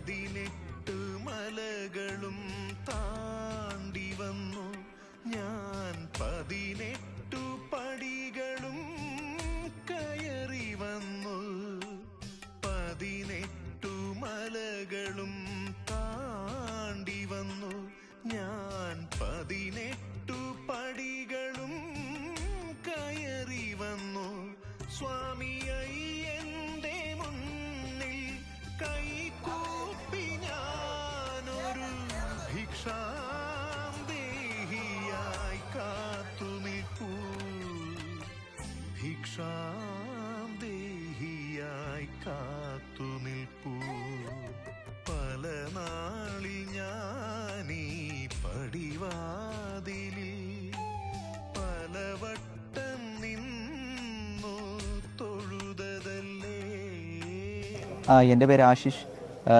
പതിനെട്ട് മലകളും താണ്ടി വന്നു. ഞാൻ പതിനെട്ടു പടികളും കയറി വന്നു. പതിനെട്ടു മലകളും ഭിക്ഷാന്തേഹിയായി കാത്തു നിൽപ്പൂ. ഭിക്ഷാന്തേഹിയായി പല നാളിൽ ഞാനീ പടിവാതിലിൽ പലവട്ടം നിന്നു തൊഴുതല്ലേ എന്റെ പേര് ആശിഷ്.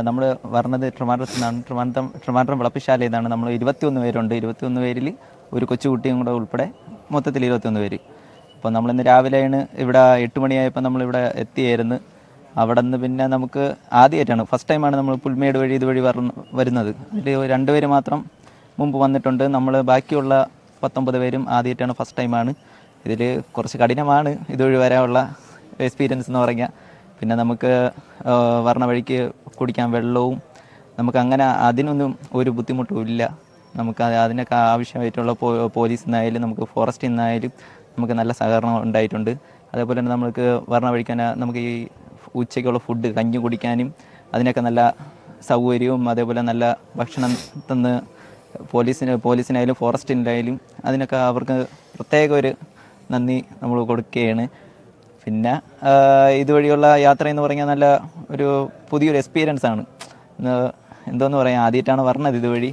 നമ്മൾ പറഞ്ഞത് ട്രിവാൻഡ്രത്ത് നിന്നാണ് ട്രിവാൻഡ്രം ട്രിവാൻഡ്രം വിളപ്പിശാലയിൽ നിന്നാണ് നമ്മൾ ഇരുപത്തിയൊന്ന് പേരുണ്ട്. ഇരുപത്തിയൊന്ന് പേരിൽ ഒരു കൊച്ചുകുട്ടിയും കൂടെ ഉൾപ്പെടെ മൊത്തത്തിൽ ഇരുപത്തിയൊന്ന് പേര്. അപ്പോൾ നമ്മളിന്ന് രാവിലെയാണ് ഇവിടെ എട്ട് മണിയായപ്പോൾ നമ്മളിവിടെ എത്തിയായിരുന്നു. അവിടെ നിന്ന് പിന്നെ നമുക്ക് ആദ്യമായിട്ടാണ് ഫസ്റ്റ് ടൈമാണ് നമ്മൾ പുൽമേട് വഴി ഇതുവഴി വരുന്നത്. അതിൽ രണ്ടുപേര് മാത്രം മുമ്പ് വന്നിട്ടുണ്ട്. നമ്മൾ ബാക്കിയുള്ള പത്തൊമ്പത് പേരും ആദ്യമായിട്ടാണ് ഫസ്റ്റ് ടൈമാണ് ഇതിൽ കുറച്ച് കഠിനമാണ് ഇതുവഴി വരാനുള്ള എക്സ്പീരിയൻസ് എന്ന് പറഞ്ഞാൽ പിന്നെ നമുക്ക് വരണ വഴിക്ക് കുടിക്കാൻ വെള്ളവും നമുക്ക് അങ്ങനെ അതിനൊന്നും ഒരു ബുദ്ധിമുട്ടും ഇല്ല. നമുക്ക് അത് അതിനൊക്കെ ആവശ്യമായിട്ടുള്ള പോലീസിൽ നിന്നായാലും നമുക്ക് ഫോറസ്റ്റിൽ നിന്നായാലും നമുക്ക് നല്ല സഹകരണം ഉണ്ടായിട്ടുണ്ട്. അതേപോലെ തന്നെ നമുക്ക് വരണ വഴിക്ക് തന്നെ നമുക്ക് ഈ ഉച്ചയ്ക്കുള്ള ഫുഡ് കഞ്ഞി കുടിക്കാനും അതിനൊക്കെ നല്ല സൗകര്യവും അതേപോലെ നല്ല ഭക്ഷണം തന്ന് പോലീസിന് പോലീസിനായാലും ഫോറസ്റ്റിനായാലും അതിനൊക്കെ അവർക്ക് പ്രത്യേക ഒരു നന്ദി നമ്മൾ കൊടുക്കുകയാണ്. പിന്നെ ഇതുവഴിയുള്ള യാത്ര എന്ന് പറഞ്ഞാൽ നല്ല ഒരു പുതിയൊരു എക്സ്പീരിയൻസ് ആണ്. എന്തോന്ന് പറയാം ആദ്യമായിട്ടാണ് പറഞ്ഞത് ഇതുവഴി.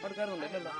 പോകുവാനിനിയൊരു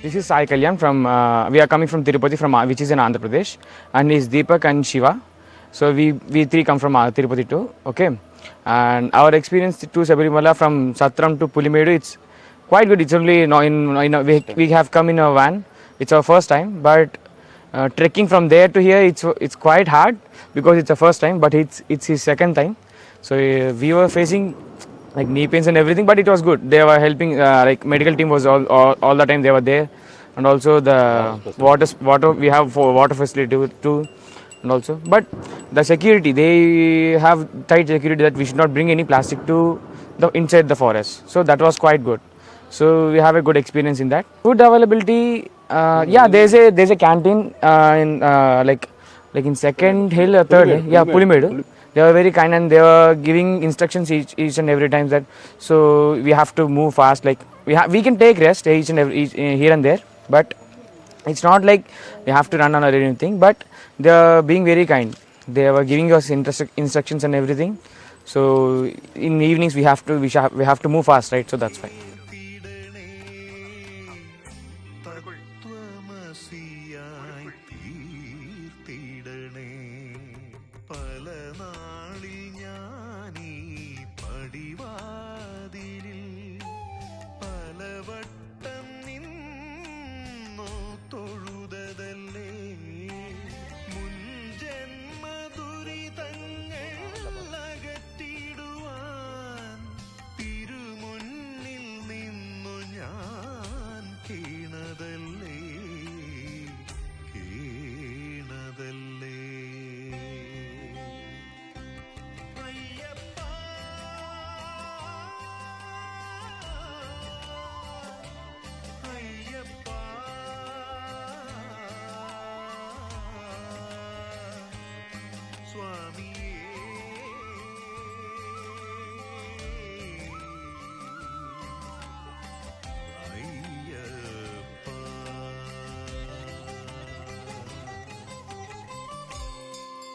This is Sai Kalyan from, uh, we are coming from Tirupati, from, uh, which is in Andhra Pradesh, and is Deepak and Shiva. So we, we three come from uh, Tirupati too, okay. And our experience to Sabarimala from Satram to Pulimedu, it's quite good. It's only no, in, in a, we, we have come in a van. It's our first time, but uh, trekking from there to here, it's it's quite hard because it's a first time, but it's it's his second time. So uh, we were facing like knee pains and everything, but it was good. They were helping. Uh, like medical team was all, all all the time they were there, and also the water water we have for water facility too, and also but the security they have tight security that we should not bring any plastic to the inside the forest. So that was quite good. So we have a good experience in that. Food availability, uh, yeah, there's a there's a canteen uh, in uh, like like in second hill or third yeah, Pulimedu. They were very kind and they were giving instructions each, each and every time that so we have to move fast. Like we have we can take rest each and every each, uh, here and there, but it's not like we have to run on or anything but they are being very kind they were giving us instru- instructions and everything so in evenings we have to we, we have to move fast right so that's why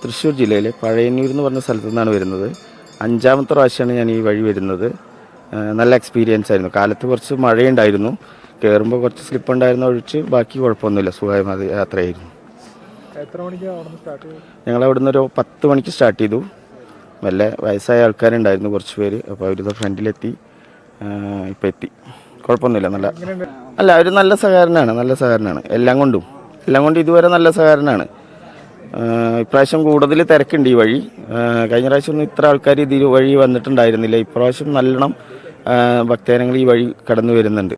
Thrissur ജില്ലയിലെ പഴയന്നൂർ എന്ന് പറഞ്ഞ സ്ഥലത്തു നിന്നാണ് വരുന്നത്. അഞ്ചാമത്തെ പ്രാവശ്യമാണ് ഞാൻ ഈ വഴി വരുന്നത്. നല്ല എക്സ്പീരിയൻസ് ആയിരുന്നു. കാലത്ത് കുറച്ച് മഴയുണ്ടായിരുന്നു. കയറുമ്പോൾ കുറച്ച് സ്ലിപ്പ് ഉണ്ടായിരുന്ന ഒഴിച്ച് ബാക്കി കുഴപ്പമൊന്നുമില്ല. സുഖമായ യാത്രയായിരുന്നു. ഞങ്ങൾ അവിടുന്ന് ഒരു പത്ത് മണിക്ക് സ്റ്റാർട്ട് ചെയ്തു. നല്ല വയസ്സായ ആൾക്കാരുണ്ടായിരുന്നു കുറച്ച് പേര്. അപ്പോൾ അവരിത് ഫ്രണ്ടിലെത്തി. ഇപ്പം എത്തി. കുഴപ്പമൊന്നുമില്ല നല്ല അല്ല അവർ നല്ല സഹകരണമാണ് നല്ല സഹകരണമാണ് എല്ലാം കൊണ്ടും. എല്ലാം കൊണ്ടും ഇതുവരെ നല്ല സഹകരണമാണ് ഇപ്രാവശ്യം കൂടുതൽ തിരക്കുണ്ട് ഈ വഴി. കഴിഞ്ഞ പ്രാവശ്യം ഒന്നും ഇത്ര ആൾക്കാർ ഇത് വഴി വന്നിട്ടുണ്ടായിരുന്നില്ല. ഇപ്രാവശ്യം നല്ലോണം ഭക്തജനങ്ങൾ ഈ വഴി കടന്നു വരുന്നുണ്ട്.